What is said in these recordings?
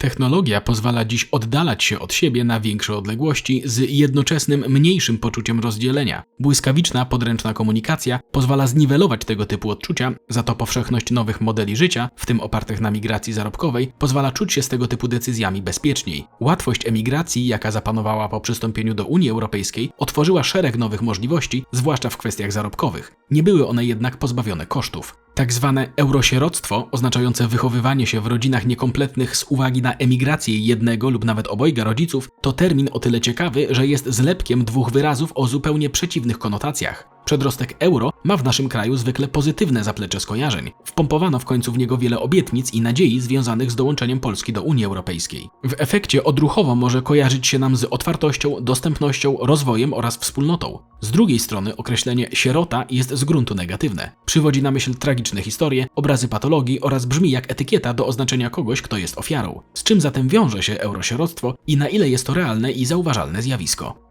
Technologia pozwala dziś oddalać się od siebie na większe odległości z jednoczesnym mniejszym poczuciem rozdzielenia. Błyskawiczna, podręczna komunikacja pozwala zniwelować tego typu odczucia, za to powszechność nowych modeli życia, w tym opartych na migracji zarobkowej, pozwala czuć się z tego typu decyzjami bezpieczniej. Łatwość emigracji, jaka zapanowała po przystąpieniu do Unii Europejskiej, otworzyła szereg nowych możliwości, zwłaszcza w kwestiach zarobkowych. Nie były one jednak pozbawione kosztów. Tak zwane eurosieroctwo, oznaczające wychowywanie się w rodzinach niekompletnych z uwagi na emigrację jednego lub nawet obojga rodziców, to termin o tyle ciekawy, że jest zlepkiem dwóch wyrazów o zupełnie przeciwnych konotacjach. Przedrostek euro ma w naszym kraju zwykle pozytywne zaplecze skojarzeń. Wpompowano w końcu w niego wiele obietnic i nadziei związanych z dołączeniem Polski do Unii Europejskiej. W efekcie odruchowo może kojarzyć się nam z otwartością, dostępnością, rozwojem oraz wspólnotą. Z drugiej strony określenie sierota jest z gruntu negatywne. Przywodzi na myśl tragiczne historie, obrazy patologii oraz brzmi jak etykieta do oznaczenia kogoś, kto jest ofiarą. Z czym zatem wiąże się eurosieroctwo i na ile jest to realne i zauważalne zjawisko?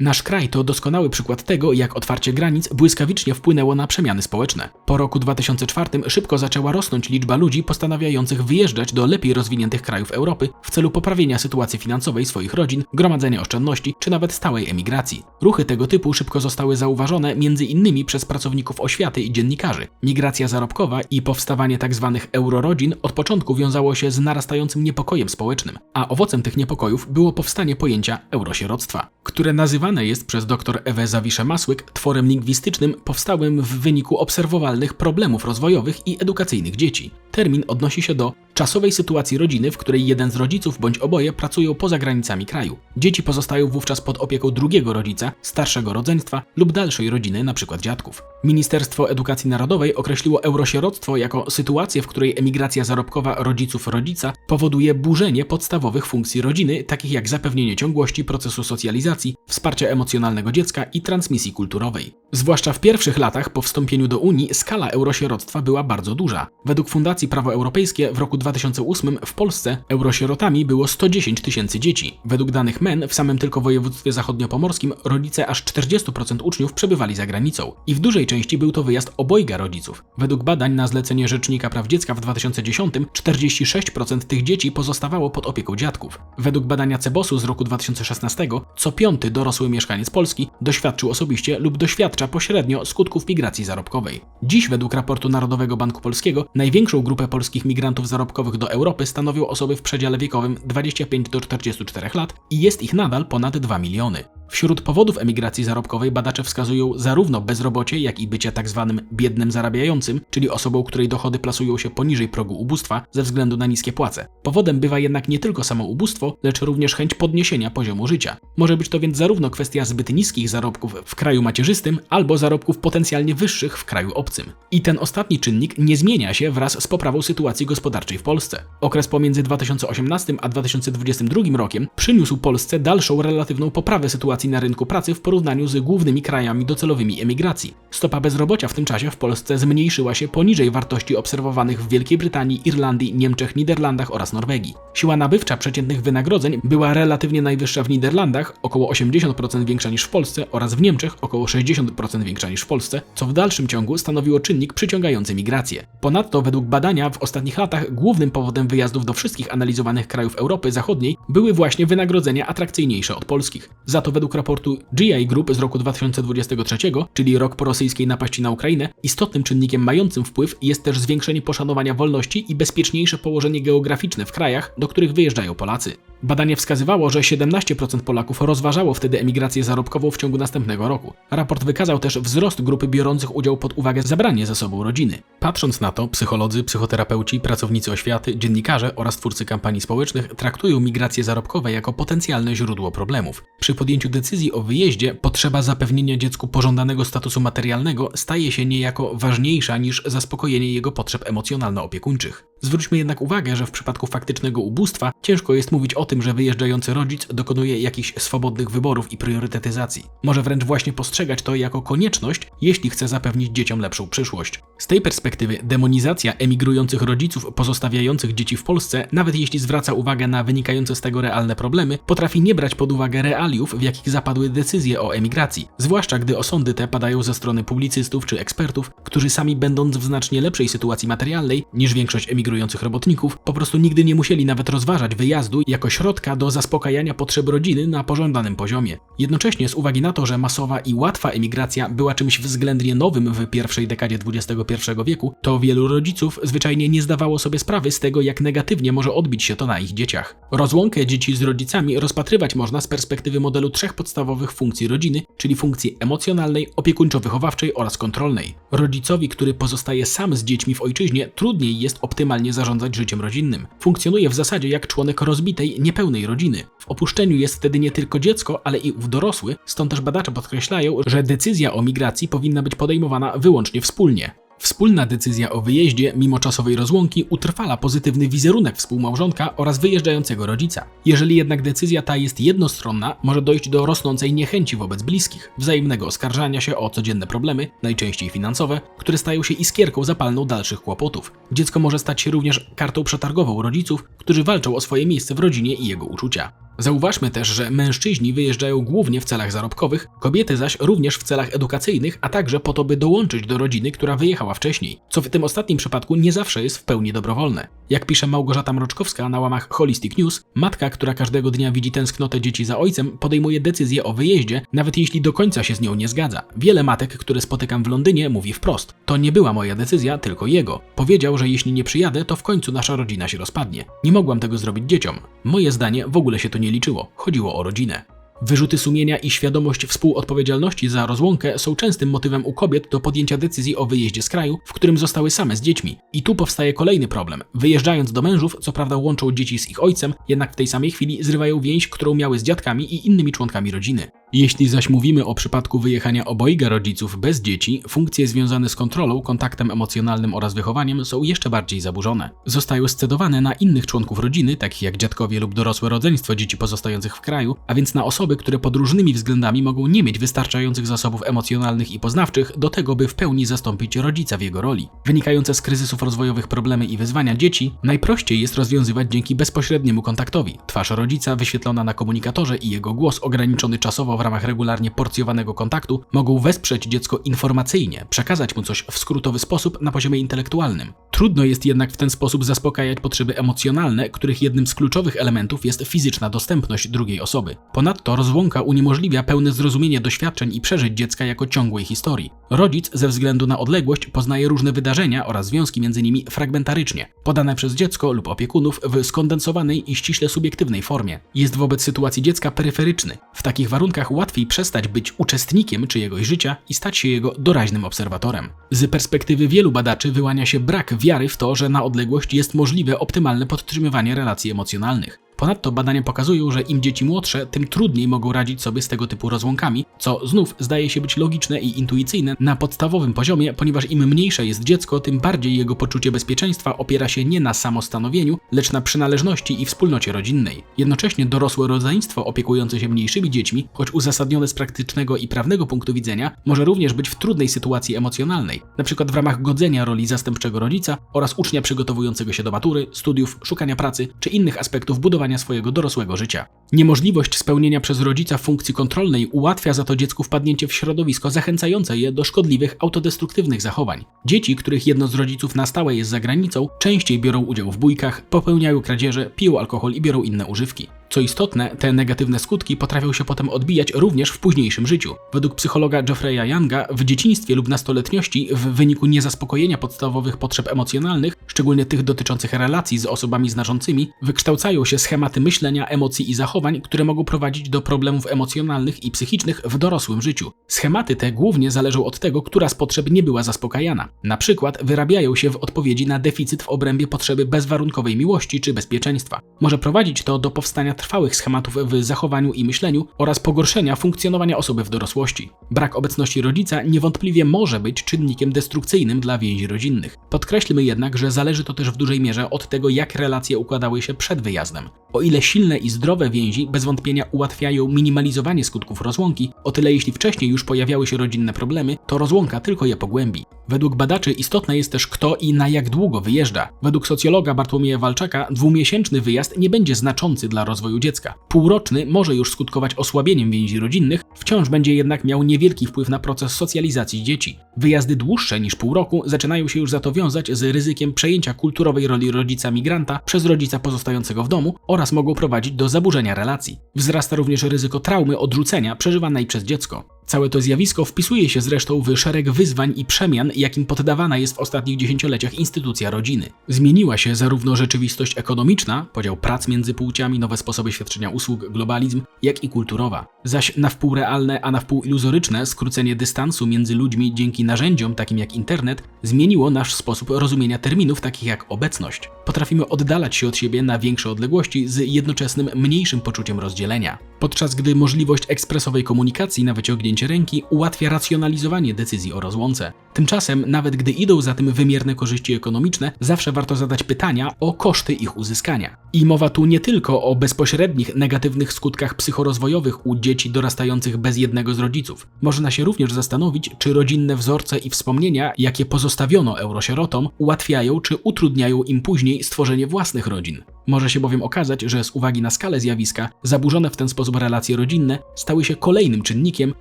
Nasz kraj to doskonały przykład tego, jak otwarcie granic błyskawicznie wpłynęło na przemiany społeczne. Po roku 2004 szybko zaczęła rosnąć liczba ludzi postanawiających wyjeżdżać do lepiej rozwiniętych krajów Europy w celu poprawienia sytuacji finansowej swoich rodzin, gromadzenia oszczędności czy nawet stałej emigracji. Ruchy tego typu szybko zostały zauważone innymi przez pracowników oświaty i dziennikarzy. Migracja zarobkowa i powstawanie tzw. Tak eurorodzin od początku wiązało się z narastającym niepokojem społecznym, a owocem tych niepokojów było powstanie pojęcia eurosieroctwa, które nazywa nazywane jest przez dr Ewę Zawiszę-Masłyk tworem lingwistycznym powstałym w wyniku obserwowalnych problemów rozwojowych i edukacyjnych dzieci. Termin odnosi się do czasowej sytuacji rodziny, w której jeden z rodziców bądź oboje pracują poza granicami kraju. Dzieci pozostają wówczas pod opieką drugiego rodzica, starszego rodzeństwa lub dalszej rodziny, np. dziadków. Ministerstwo Edukacji Narodowej określiło eurosieroctwo jako sytuację, w której emigracja zarobkowa rodziców rodzica powoduje burzenie podstawowych funkcji rodziny, takich jak zapewnienie ciągłości procesu socjalizacji, wsparcia emocjonalnego dziecka i transmisji kulturowej. Zwłaszcza w pierwszych latach po wstąpieniu do Unii skala eurosieroctwa była bardzo duża. Według Fundacji Prawo Europejskie w roku 2008 w Polsce eurosierotami było 110 tysięcy dzieci. Według danych MEN w samym tylko województwie zachodniopomorskim rodzice aż 40% uczniów przebywali za granicą i w dużej części był to wyjazd obojga rodziców. Według badań na zlecenie Rzecznika Praw Dziecka w 2010 46% tych dzieci pozostawało pod opieką dziadków. Według badania Cebosu z roku 2016 co piąty dorosły mieszkaniec Polski doświadczył osobiście lub doświadcza pośrednio skutków migracji zarobkowej. Dziś według raportu Narodowego Banku Polskiego największą grupę polskich migrantów zarobkowych zarobkowych do Europy stanowią osoby w przedziale wiekowym 25 do 44 lat i jest ich nadal ponad 2 miliony. Wśród powodów emigracji zarobkowej badacze wskazują zarówno bezrobocie, jak i bycie tzw. Tak biednym zarabiającym, czyli osobą, której dochody plasują się poniżej progu ubóstwa ze względu na niskie płace. Powodem bywa jednak nie tylko samo ubóstwo, lecz również chęć podniesienia poziomu życia. Może być to więc zarówno kwestia zbyt niskich zarobków w kraju macierzystym, albo zarobków potencjalnie wyższych w kraju obcym. I ten ostatni czynnik nie zmienia się wraz z poprawą sytuacji gospodarczej w Polsce. Okres pomiędzy 2018 a 2022 rokiem przyniósł Polsce dalszą relatywną poprawę sytuacji sytuacji na rynku pracy w porównaniu z głównymi krajami docelowymi emigracji. Stopa bezrobocia w tym czasie w Polsce zmniejszyła się poniżej wartości obserwowanych w Wielkiej Brytanii, Irlandii, Niemczech, Niderlandach oraz Norwegii. Siła nabywcza przeciętnych wynagrodzeń była relatywnie najwyższa w Niderlandach, około 80% większa niż w Polsce oraz w Niemczech około 60% większa niż w Polsce, co w dalszym ciągu stanowiło czynnik przyciągający migrację. Ponadto według badania w ostatnich latach głównym powodem wyjazdów do wszystkich analizowanych krajów Europy Zachodniej były właśnie wynagrodzenia atrakcyjniejsze od polskich. Za to według według raportu GI Group z roku 2023, czyli rok po rosyjskiej napaści na Ukrainę, istotnym czynnikiem mającym wpływ jest też zwiększenie poszanowania wolności i bezpieczniejsze położenie geograficzne w krajach, do których wyjeżdżają Polacy. Badanie wskazywało, że 17% Polaków rozważało wtedy emigrację zarobkową w ciągu następnego roku. Raport wykazał też wzrost grupy biorących udział pod uwagę zabranie ze sobą rodziny. Patrząc na to, psycholodzy, psychoterapeuci, pracownicy oświaty, dziennikarze oraz twórcy kampanii społecznych traktują migracje zarobkowe jako potencjalne źródło problemów. Przy podjęciu decyzji o wyjeździe potrzeba zapewnienia dziecku pożądanego statusu materialnego staje się niejako ważniejsza niż zaspokojenie jego potrzeb emocjonalno-opiekuńczych. Zwróćmy jednak uwagę, że w przypadku faktycznego ubóstwa ciężko jest mówić o tym, że wyjeżdżający rodzic dokonuje jakichś swobodnych wyborów i priorytetyzacji. Może wręcz właśnie postrzegać to jako konieczność, jeśli chce zapewnić dzieciom lepszą przyszłość. Z tej perspektywy demonizacja emigrujących rodziców pozostawiających dzieci w Polsce, nawet jeśli zwraca uwagę na wynikające z tego realne problemy, potrafi nie brać pod uwagę realiów, w jakich zapadły decyzje o emigracji, zwłaszcza gdy osądy te padają ze strony publicystów czy ekspertów, którzy sami będąc w znacznie lepszej sytuacji materialnej niż większość emigrujących robotników, po prostu nigdy nie musieli nawet rozważać wyjazdu jako środka do zaspokajania potrzeb rodziny na pożądanym poziomie. Jednocześnie z uwagi na to, że masowa i łatwa emigracja była czymś względnie nowym w pierwszej dekadzie XXI wieku, to wielu rodziców zwyczajnie nie zdawało sobie sprawy z tego, jak negatywnie może odbić się to na ich dzieciach. Rozłąkę dzieci z rodzicami rozpatrywać można z perspektywy modelu trzech podstawowych funkcji rodziny, czyli funkcji emocjonalnej, opiekuńczo-wychowawczej oraz kontrolnej. Rodzicowi, który pozostaje sam z dziećmi w ojczyźnie, trudniej jest optymalnie zarządzać życiem rodzinnym. Funkcjonuje w zasadzie jak członek rozbitej, niepełnej rodziny. W opuszczeniu jest wtedy nie tylko dziecko, ale i ów dorosły, stąd też badacze podkreślają, że decyzja o migracji powinna być podejmowana wyłącznie wspólnie. Wspólna decyzja o wyjeździe, mimo czasowej rozłąki, utrwala pozytywny wizerunek współmałżonka oraz wyjeżdżającego rodzica. Jeżeli jednak decyzja ta jest jednostronna, może dojść do rosnącej niechęci wobec bliskich, wzajemnego oskarżania się o codzienne problemy, najczęściej finansowe, które stają się iskierką zapalną dalszych kłopotów. Dziecko może stać się również kartą przetargową rodziców, którzy walczą o swoje miejsce w rodzinie i jego uczucia. Zauważmy też, że mężczyźni wyjeżdżają głównie w celach zarobkowych, kobiety zaś również w celach edukacyjnych, a także po to, by dołączyć do rodziny, która wyjechała wcześniej, co w tym ostatnim przypadku nie zawsze jest w pełni dobrowolne. Jak pisze Małgorzata Mroczkowska na łamach Holistic News, matka, która każdego dnia widzi tęsknotę dzieci za ojcem, podejmuje decyzję o wyjeździe, nawet jeśli do końca się z nią nie zgadza. Wiele matek, które spotykam w Londynie, mówi wprost: To nie była moja decyzja, tylko jego. Powiedział, że jeśli nie przyjadę, to w końcu nasza rodzina się rozpadnie. Nie mogłam tego zrobić dzieciom. Moje zdanie w ogóle się to nie liczyło. Chodziło o rodzinę. Wyrzuty sumienia i świadomość współodpowiedzialności za rozłąkę są częstym motywem u kobiet do podjęcia decyzji o wyjeździe z kraju, w którym zostały same z dziećmi. I tu powstaje kolejny problem. Wyjeżdżając do mężów, co prawda łączą dzieci z ich ojcem, jednak w tej samej chwili zrywają więź, którą miały z dziadkami i innymi członkami rodziny. Jeśli zaś mówimy o przypadku wyjechania obojga rodziców bez dzieci, funkcje związane z kontrolą, kontaktem emocjonalnym oraz wychowaniem są jeszcze bardziej zaburzone. Zostają scedowane na innych członków rodziny, takich jak dziadkowie lub dorosłe rodzeństwo dzieci pozostających w kraju, a więc na osoby, które pod różnymi względami mogą nie mieć wystarczających zasobów emocjonalnych i poznawczych do tego, by w pełni zastąpić rodzica w jego roli. Wynikające z kryzysów rozwojowych problemy i wyzwania dzieci najprościej jest rozwiązywać dzięki bezpośredniemu kontaktowi. Twarz rodzica wyświetlona na komunikatorze i jego głos ograniczony czasowo w ramach regularnie porcjowanego kontaktu mogą wesprzeć dziecko informacyjnie, przekazać mu coś w skrótowy sposób na poziomie intelektualnym. Trudno jest jednak w ten sposób zaspokajać potrzeby emocjonalne, których jednym z kluczowych elementów jest fizyczna dostępność drugiej osoby. Ponadto rozłąka uniemożliwia pełne zrozumienie doświadczeń i przeżyć dziecka jako ciągłej historii. Rodzic ze względu na odległość poznaje różne wydarzenia oraz związki między nimi fragmentarycznie, podane przez dziecko lub opiekunów w skondensowanej i ściśle subiektywnej formie. Jest wobec sytuacji dziecka peryferyczny. W takich warunkach łatwiej przestać być uczestnikiem czyjegoś życia i stać się jego doraźnym obserwatorem. Z perspektywy wielu badaczy wyłania się brak wiary w to, że na odległość jest możliwe optymalne podtrzymywanie relacji emocjonalnych. Ponadto badania pokazują, że im dzieci młodsze, tym trudniej mogą radzić sobie z tego typu rozłąkami, co znów zdaje się być logiczne i intuicyjne na podstawowym poziomie, ponieważ im mniejsze jest dziecko, tym bardziej jego poczucie bezpieczeństwa opiera się nie na samostanowieniu, lecz na przynależności i wspólnocie rodzinnej. Jednocześnie dorosłe rodzeństwo opiekujące się mniejszymi dziećmi, choć uzasadnione z praktycznego i prawnego punktu widzenia, może również być w trudnej sytuacji emocjonalnej, np. w ramach godzenia roli zastępczego rodzica oraz ucznia przygotowującego się do matury, studiów, szukania pracy czy innych aspektów budowania swojego dorosłego życia. Niemożliwość spełnienia przez rodzica funkcji kontrolnej ułatwia za to dziecku wpadnięcie w środowisko zachęcające je do szkodliwych, autodestruktywnych zachowań. Dzieci, których jedno z rodziców na stałe jest za granicą, częściej biorą udział w bójkach, popełniają kradzieże, piją alkohol i biorą inne używki. Co istotne, te negatywne skutki potrafią się potem odbijać również w późniejszym życiu. Według psychologa Geoffreya Younga w dzieciństwie lub nastoletniości w wyniku niezaspokojenia podstawowych potrzeb emocjonalnych, szczególnie tych dotyczących relacji z osobami znaczącymi, wykształcają się schematy myślenia, emocji i zachowań, które mogą prowadzić do problemów emocjonalnych i psychicznych w dorosłym życiu. Schematy te głównie zależą od tego, która z potrzeb nie była zaspokajana. Na przykład wyrabiają się w odpowiedzi na deficyt w obrębie potrzeby bezwarunkowej miłości czy bezpieczeństwa. Może prowadzić to do powstania trwałych schematów w zachowaniu i myśleniu oraz pogorszenia funkcjonowania osoby w dorosłości. Brak obecności rodzica niewątpliwie może być czynnikiem destrukcyjnym dla więzi rodzinnych. Podkreślmy jednak, że zależy to też w dużej mierze od tego, jak relacje układały się przed wyjazdem. O ile silne i zdrowe więzi bez wątpienia ułatwiają minimalizowanie skutków rozłąki, o tyle jeśli wcześniej już pojawiały się rodzinne problemy, to rozłąka tylko je pogłębi. Według badaczy istotne jest też kto i na jak długo wyjeżdża. Według socjologa Bartłomieja Walczaka dwumiesięczny wyjazd nie będzie znaczący dla rozwoju dziecka. Półroczny może już skutkować osłabieniem więzi rodzinnych, wciąż będzie jednak miał niewielki wpływ na proces socjalizacji dzieci. Wyjazdy dłuższe niż pół roku zaczynają się już za to wiązać z ryzykiem przejęcia kulturowej roli rodzica migranta przez rodzica pozostającego w domu oraz mogą prowadzić do zaburzenia relacji. Wzrasta również ryzyko traumy odrzucenia przeżywanej przez dziecko. Całe to zjawisko wpisuje się zresztą w szereg wyzwań i przemian, jakim poddawana jest w ostatnich dziesięcioleciach instytucja rodziny. Zmieniła się zarówno rzeczywistość ekonomiczna, podział prac między płciami, nowe sposoby świadczenia usług, globalizm, jak i kulturowa. Zaś na wpół realne, a na wpół iluzoryczne skrócenie dystansu między ludźmi dzięki narzędziom takim jak internet zmieniło nasz sposób rozumienia terminów takich jak obecność. Potrafimy oddalać się od siebie na większe odległości z jednoczesnym mniejszym poczuciem rozdzielenia. Podczas gdy możliwość ekspresowej komunikacji na wyciągnięcie ręki ułatwia racjonalizowanie decyzji o rozłące. Tymczasem, nawet gdy idą za tym wymierne korzyści ekonomiczne, zawsze warto zadać pytania o koszty ich uzyskania. I mowa tu nie tylko o bezpośrednich negatywnych skutkach psychorozwojowych u dzieci dorastających bez jednego z rodziców. Można się również zastanowić, czy rodzinne wzorce i wspomnienia, jakie pozostawiono eurosierotom, ułatwiają czy utrudniają im później stworzenie własnych rodzin. Może się bowiem okazać, że z uwagi na skalę zjawiska, zaburzone w ten sposób relacje rodzinne stały się kolejnym czynnikiem,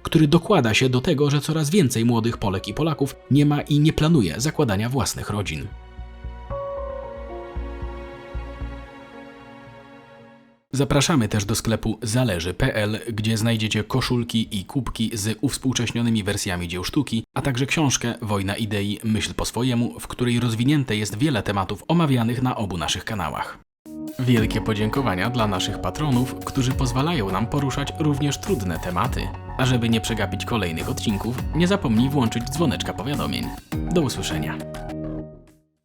który dokłada się do tego, że coraz więcej młodych Polek i Polaków nie ma i nie planuje zakładania własnych rodzin. Zapraszamy też do sklepu zależy.pl, gdzie znajdziecie koszulki i kubki z uwspółcześnionymi wersjami dzieł sztuki, a także książkę Wojna idei Myśl po swojemu, w której rozwinięte jest wiele tematów omawianych na obu naszych kanałach. Wielkie podziękowania dla naszych patronów, którzy pozwalają nam poruszać również trudne tematy. A żeby nie przegapić kolejnych odcinków, nie zapomnij włączyć dzwoneczka powiadomień. Do usłyszenia.